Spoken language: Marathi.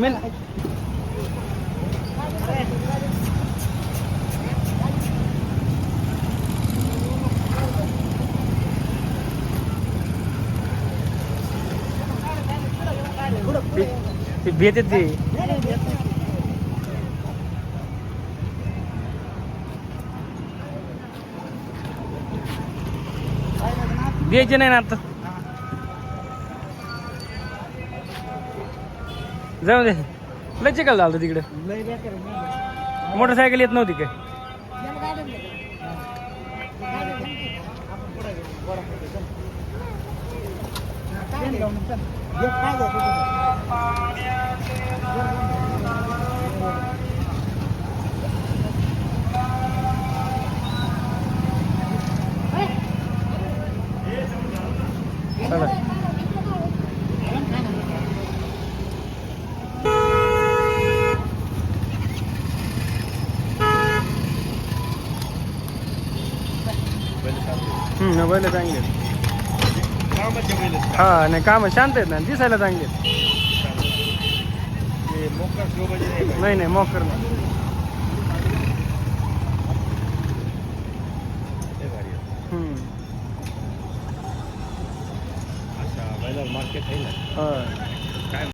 Mel. ते भेट ते द्यायचे नाही ना आता जाऊ दे. लय चिकल झालं तिकडे. मोटरसायकल येत नव्हती काय? चला. बैल चांगले आहेत. हा नाही काम शांत आहेत ना दिसायला चांगले आहेत. नाही? नाही मोकर नाही. मार्केट आहे. ना. हा